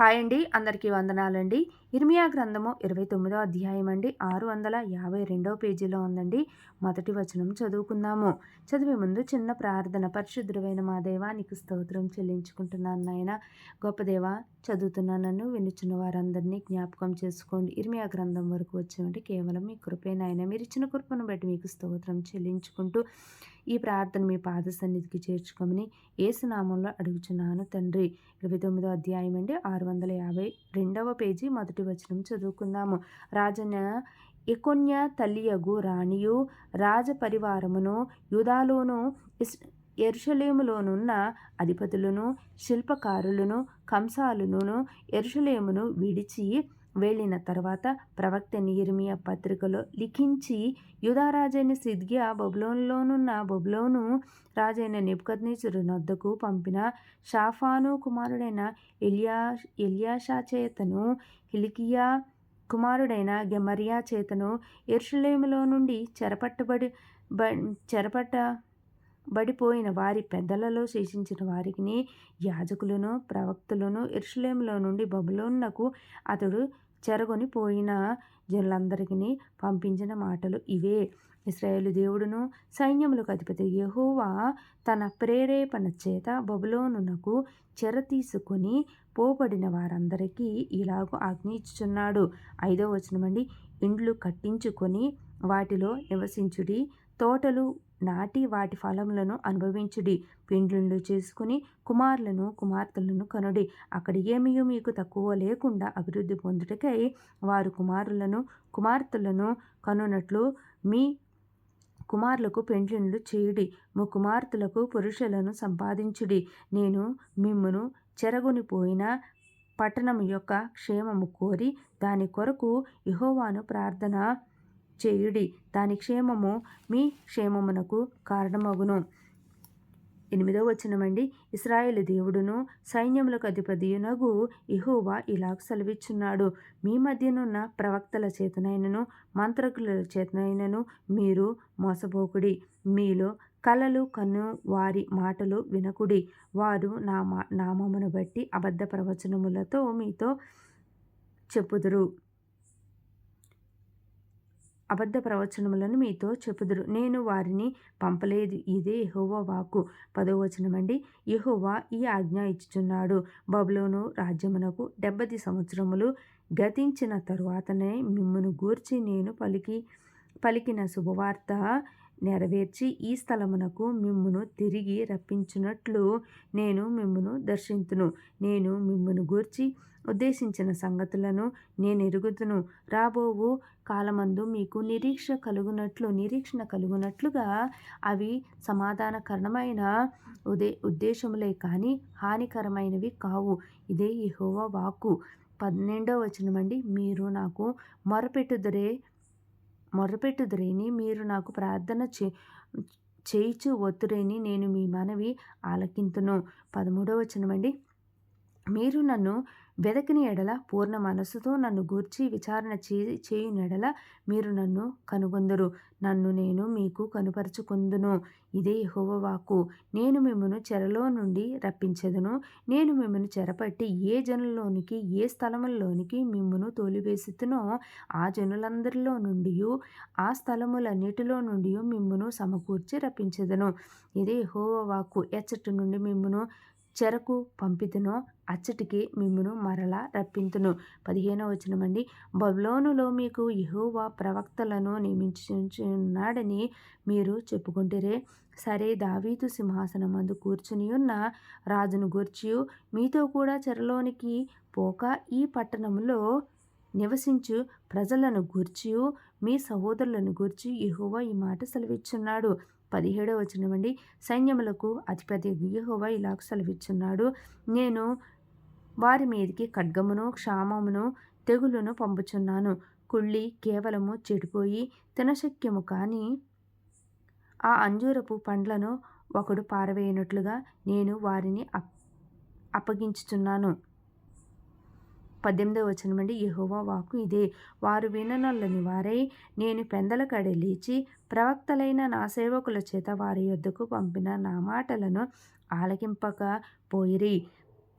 Hi అండి. అందరికీ వందనాలండి. ఇర్మియా గ్రంథము ఇరవై తొమ్మిదో అధ్యాయం అండి. ఆరు వందల యాభై రెండవ పేజీలో ఉందండి. మొదటి వచనం చదువుకుందాము. చదివే ముందు చిన్న ప్రార్థన. పరిశుద్ధుడైన మా నీకు స్తోత్రం చెల్లించుకుంటున్నాను నాయన. గొప్ప దేవ చదువుతున్నానను వినుచున్న వారందరినీ జ్ఞాపకం చేసుకోండి. ఇర్మియా గ్రంథం వరకు వచ్చామంటే కేవలం మీ కృపే నాయన. మీరు ఇచ్చిన కృపను బట్టి మీకు స్తోత్రం చెల్లించుకుంటూ ఈ ప్రార్థన మీ పాద సన్నిధికి చేర్చుకోమని ఏసునామంలో అడుగుచున్నాను తండ్రి. ఇరవై తొమ్మిదో అధ్యాయం అండి. ఆరు వందల యాభై రెండవ పేజీ మొదటి వచనం చదువుకుందాము. రాజన్న ఎకొన్య తల్లియగు రాణియు రాజ పరివారమును యుధాలోను ఇస్ ఎరుషలేములోనున్న అధిపతులను శిల్పకారులను కంసాలును ఎరుషలేమును విడిచి వెళ్ళిన తర్వాత ప్రవక్త నిర్మియా పత్రికలో లిఖించి యుధారాజైన సిద్గియా బొబ్లోన్లోనున్న బొబ్లోను రాజైన నిపుకద్నేశ్వరు నొద్దకు పంపిన షాఫాను కుమారుడైన ఎలియా ఎలియాషా చేతను హిలికియా కుమారుడైన గెమరియా చేతను ఎర్షులేములో నుండి చెరపట్టబడి బ చెరపట్ట బడిపోయిన వారి పెద్దలలో శేషించిన వారికి యాజకులను ప్రవక్తలను ఇర్షులేములో నుండి బబులోన్నకు అతడు చెరగొని పోయిన జనులందరికీ పంపించిన మాటలు ఇవే. ఇస్రాయేలు దేవుడును సైన్యములకు అధిపతి యహోవా తన ప్రేరేపణ చేత బబులోనునకు చెర తీసుకొని పోబడిన వారందరికీ ఇలాగూ ఆజ్ఞయించుచున్నాడు ఐదో వచనమండి. ఇండ్లు కట్టించుకొని వాటిలో నివసించుడి తోటలు నాటి వాటి ఫలములను అనుభవించుడి. పిండ్లు చేసుకుని కుమారులను కుమార్తెలను కనుడి. అక్కడ ఏమీ మీకు తక్కువ లేకుండా అభివృద్ధి పొందుటకై వారు కుమారులను కుమార్తెలను కనునట్లు మీ కుమారులకు పెండ్లిండ్లు చేయుడి. మీ కుమార్తెలకు పురుషులను సంపాదించుడి. నేను మిమ్మను చెరగొనిపోయిన పట్టణం యొక్క క్షేమము కోరి దాని కొరకు యహోవాను ప్రార్థన చేయుడి. దాని క్షేమము మీ క్షేమమునకు కారణమగును. ఎనిమిదో వచనమండి. ఇస్రాయేల్ దేవుడును సైన్యములకు అధిపతియునగు ఇహోవా ఇలా సెలవిచ్చున్నాడు. మీ మధ్యనున్న ప్రవక్తల చేతనైనను మంత్రకుల చేతనైనను మీరు మోసపోకుడి. మీలో కలలు కన్ను వారి మాటలు వినకుడి. వారు నా నామమును బట్టి అబద్ధ ప్రవచనములతో మీతో చెప్పుదురు. అబద్ధ ప్రవచనములను మీతో చెప్పుదురు. నేను వారిని పంపలేదు. ఇదే యహోవా వాక్కు. పదవచనమండి యహోవా ఈ ఆజ్ఞ ఇచ్చుచున్నాడు. బబులోను రాజ్యమునకు డెబ్బది సంవత్సరములు గతించిన తరువాతనే మిమ్మును గూర్చి నేను పలికి పలికిన శుభవార్త నెరవేర్చి ఈ స్థలమునకు మిమ్మును తిరిగి రప్పించినట్లు నేను మిమ్మును దర్శింతును. నేను మిమ్మును గూర్చి ఉద్దేశించిన సంగతులను నేను ఎరుగుతును రాబోవు కాలమందు మీకు నిరీక్ష కలుగునట్లు నిరీక్షణ కలుగునట్లుగా అవి సమాధానకరణమైన ఉదే ఉద్దేశములే కానీ హానికరమైనవి కావు. ఇదే యహోవ వాక్కు. పన్నెండవ వచనమండి. మీరు నాకు మొరపెట్టుదరే మొరపెట్టుదురేని మీరు నాకు ప్రార్థన చే చేయిచు ఒత్తురేని నేను మీ మనవి ఆలకింతును. పదమూడవ వచనమండి. మీరు నన్ను వెదకిని ఎడల పూర్ణ మనస్సుతో నన్ను గూర్చి విచారణ చే చేయునెడల మీరు నన్ను కనుగొందరు. నన్ను నేను మీకు కనుపరుచుకుందును. ఇదే హోవవాకు నేను మిమ్మను చెరలో నుండి రప్పించదును. నేను మిమ్మను చెరపట్టి ఏ జనుల్లోనికి ఏ స్థలముల్లోనికి మిమ్మను తోలివేసితునో ఆ జనులందరిలో నుండి ఆ స్థలములన్నిటిలో నుండి మిమ్మను సమకూర్చి రప్పించదును. ఇదే హోవవాకు ఎచ్చటి నుండి మిమ్మను చెరకు పంపితునో అచ్చటికి మిమ్మును మరలా రప్పింతును. పదిహేనో వచనమండి. బబులోనులో మీకు యహోవా ప్రవక్తలను నియమించున్నాడని మీరు చెప్పుకుంటారే. సరే దావీదు సింహాసనమందు కూర్చుని ఉన్న రాజును గూర్చి మీతో కూడా చెరలోనికి పోక ఈ పట్టణంలో నివసించు ప్రజలను గూర్చి మీ సహోదరులను గూర్చి యహోవా ఈ మాట సెలవిచ్చున్నాడు. పదిహేడో వచనం అండి. సైన్యములకు అధిపతి యహోవా ఇలా సెలవిచ్చున్నాడు. నేను వారి మీదకి ఖడ్గమును క్షామమును తెగులును పంపుచున్నాను. కుళ్ళి కేవలము చెడిపోయి తినశక్యము కానీ ఆ అంజూరపు పండ్లను ఒకడు పారవేయనట్లుగా నేను వారిని అప్ అప్పగించుచున్నాను. పద్దెనిమిదవ వచనం అండి యహోవా వాకు ఇదే. వారు విననల్లని వారై నేను పెందల కడే లేచి ప్రవక్తలైన నా సేవకుల చేత వారి యొద్దకు పంపిన నా మాటలను ఆలకింపక పోయిరి.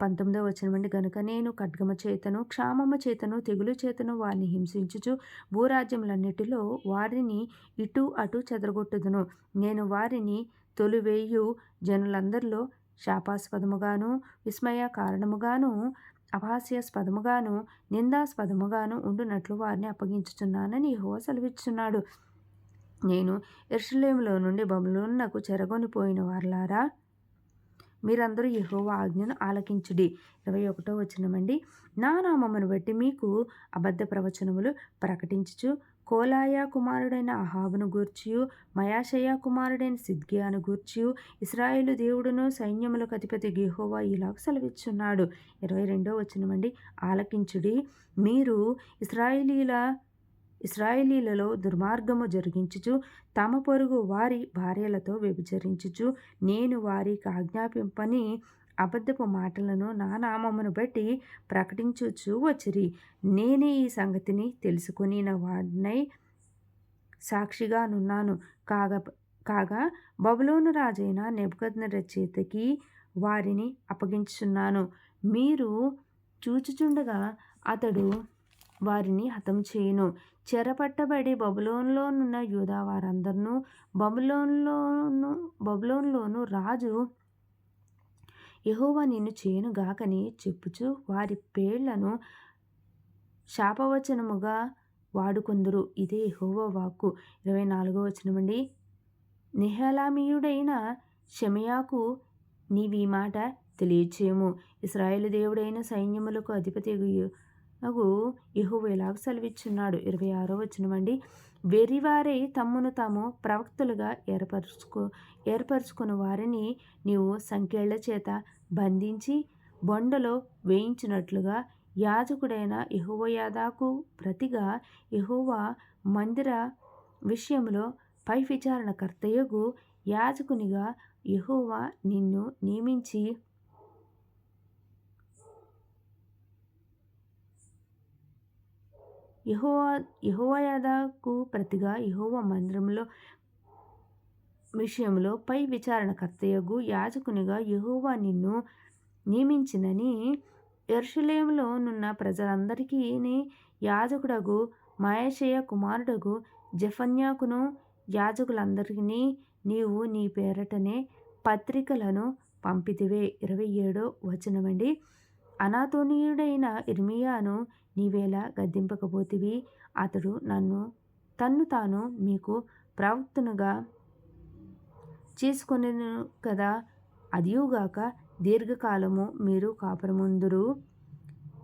పంతొమ్మిదవ వచనం అండి గనుక నేను ఖడ్గమ చేతను క్షామమ చేతను తెగులు చేతను వారిని హింసించుచు భూరాజ్యములన్నిటిలో వారిని ఇటు అటు చెదరగొట్టుదును. నేను వారిని తొలివేయు జనులందరిలో శాపాస్పదముగాను విస్మయ కారణముగాను అభాస్యాస్పదముగాను నిందాస్పదముగాను ఉండునట్లు వారిని అప్పగించుచున్నానని యెహోవా సెలవిచ్చున్నాడు. నేను ఎర్షలేములో నుండి బబులోనునకు చెరగొనిపోయిన వారలారా? మీరందరూ యెహోవా ఆజ్ఞను ఆలకించుడి. ఇరవై ఒకటో వచనమండి. నా నామమును బట్టి మీకు అబద్ధ ప్రవచనములు ప్రకటించుచు కోలాయ కుమారుడైన అహాబును గూర్చియు మయాషయ కుమారుడైన సిద్గియాను గూర్చియు ఇస్రాయేలు దేవుడును సైన్యములకు అధిపతి గేహోవా ఇలాగ సెలవిచ్చున్నాడు. ఇరవై రెండో వచనమండి. ఆలకించుడి మీరు ఇస్రాయేలీల ఇస్రాయేలీలలో దుర్మార్గము జరిగించుచు తమ పొరుగు వారి భార్యలతో వ్యభిచరించుచు నేను వారికి ఆజ్ఞాపింపని అబద్ధపు మాటలను నా నామమును బట్టి ప్రకటించుచు వచ్చిరి. నేనే ఈ సంగతిని తెలుసుకుని వాడినై సాక్షిగా నున్నాను కాగా కాగా బబులోను రాజైన నెబద్ చేతికి వారిని అప్పగించుచున్నాను. మీరు చూచుచుండగా అతడు వారిని హతం చేయను. చెరపట్టబడి బబులోన్లోనున్న యూదా వారందరినూ బబులోన్లోను బబులోన్లోను రాజు యహోవా నిన్ను చేయను గాకని చెప్పుచు వారి పేర్లను శాపవచనముగా వాడుకొందురు. ఇదే యహోవా వాక్కు. ఇరవై నాలుగో వచనమండి నిహలామీయుడైన షమియాకు నీవి మాట తెలియచేయము. ఇస్రాయేల్ దేవుడైన సైన్యములకు అధిపతి అగు యహువు ఎలాగ సెలవిచ్చున్నాడు. ఇరవై ఆరో వచనమండి వెరివారై తమ్మును తాము ప్రవక్తలుగా ఏర్పరచుకో ఏర్పరచుకున్న వారిని నీవు సంఖ్యళ్ళ చేత బంధించి బొండలో వేయించినట్లుగా యాజకుడైన యహోవయాదాకు ప్రతిగా యహోవా మందిర విషయంలో పై విచారణకర్తయగు యాజకునిగా యహోవా నిన్ను నియమించి యహోవా యహోవయాదాకు ప్రతిగా యహోవా మందిరంలో విషయంలో పై విచారణకర్తయగు యాజకునిగా యహోవా నిన్ను నియమించినని ఎర్షలేములో నున్న ప్రజలందరికీ యాజకుడగు మహేషయ కుమారుడగు జఫన్యాకును యాజకులందరికీ నీవు నీ పేరటనే పత్రికలను పంపితివే. ఇరవై ఏడో వచనమండి. అనాతోనీయుడైన ఇర్మియాను నీవేలా గద్దింపకపోతివి. అతడు నన్ను తన్ను తాను మీకు ప్రవక్తనుగా చేసుకొనెను కదా. అదియుగాక దీర్ఘకాలము మీరు కాపురముందురు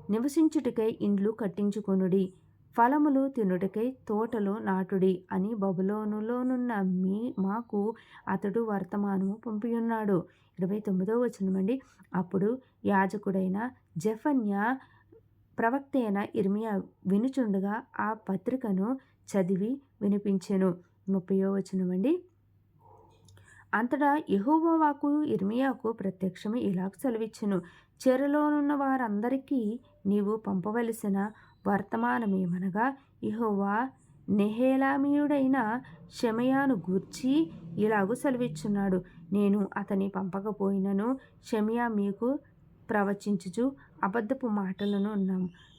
నివసించుటకై ఇండ్లు కట్టించుకొనుడి. ఫలములు తినుటకై తోటలు నాటుడి అని బబులోనులోనున్న మీ మాకు అతడు వర్తమానము పంపియున్నాడు. ఇరవై తొమ్మిదో వచనమండి. అప్పుడు యాజకుడైన జఫన్య ప్రవక్త అయిన ఇర్మియా వినుచుండగా ఆ పత్రికను చదివి వినిపించెను. ముప్పయో వచనమండి. అంతటా యహోవాకు ఇర్మియాకు ప్రత్యక్షము ఇలా సెలవిచ్చెను. చెరలోనున్న వారందరికీ నీవు పంపవలసిన వర్తమానమేమనగా ఇహోవా నెహేలామీయుడైన షమయాను గూర్చి ఇలాగూ సెలవిచ్చున్నాడు. నేను అతని పంపకపోయినను షమయా మీకు ప్రవచించుచు అబద్ధపు మాటలను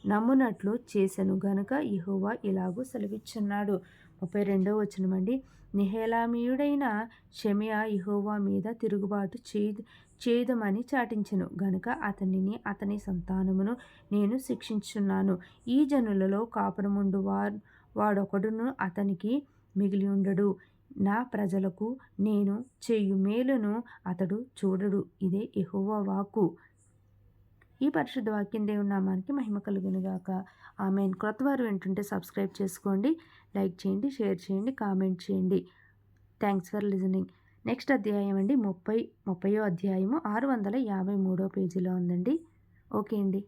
నమ్మునట్లు చేసెను గనుక ఇహోవా ఇలాగూ సెలవిచ్చున్నాడు. ముప్పై రెండో వచనమండి. నిహేలామీయుడైన షమియా యహోవా మీద తిరుగుబాటు చేదు చేదమని చాటించెను. గనుక అతనిని అతని సంతానమును నేను శిక్షించున్నాను ఈ జనులలో కాపురముండు వారు వాడొకడును అతనికి మిగిలి ఉండడు నా ప్రజలకు నేను చేయు మేలును అతడు చూడడు. ఇదే ఎహోవా వాకు ఈ పరిశుద్ధ వాక్యం దేవుని నామానికి మహిమ కలుగునుగాక. ఆమె క్రొత్తవారు వింటుంటే సబ్స్క్రైబ్ చేసుకోండి లైక్ చేయండి షేర్ చేయండి కామెంట్ చేయండి. Thanks for listening. నెక్స్ట్ అధ్యాయం అండి ముప్పై ముప్పయో అధ్యాయము ఆరు వందల యాభై మూడో పేజీలో ఉందండి. ఓకే అండి.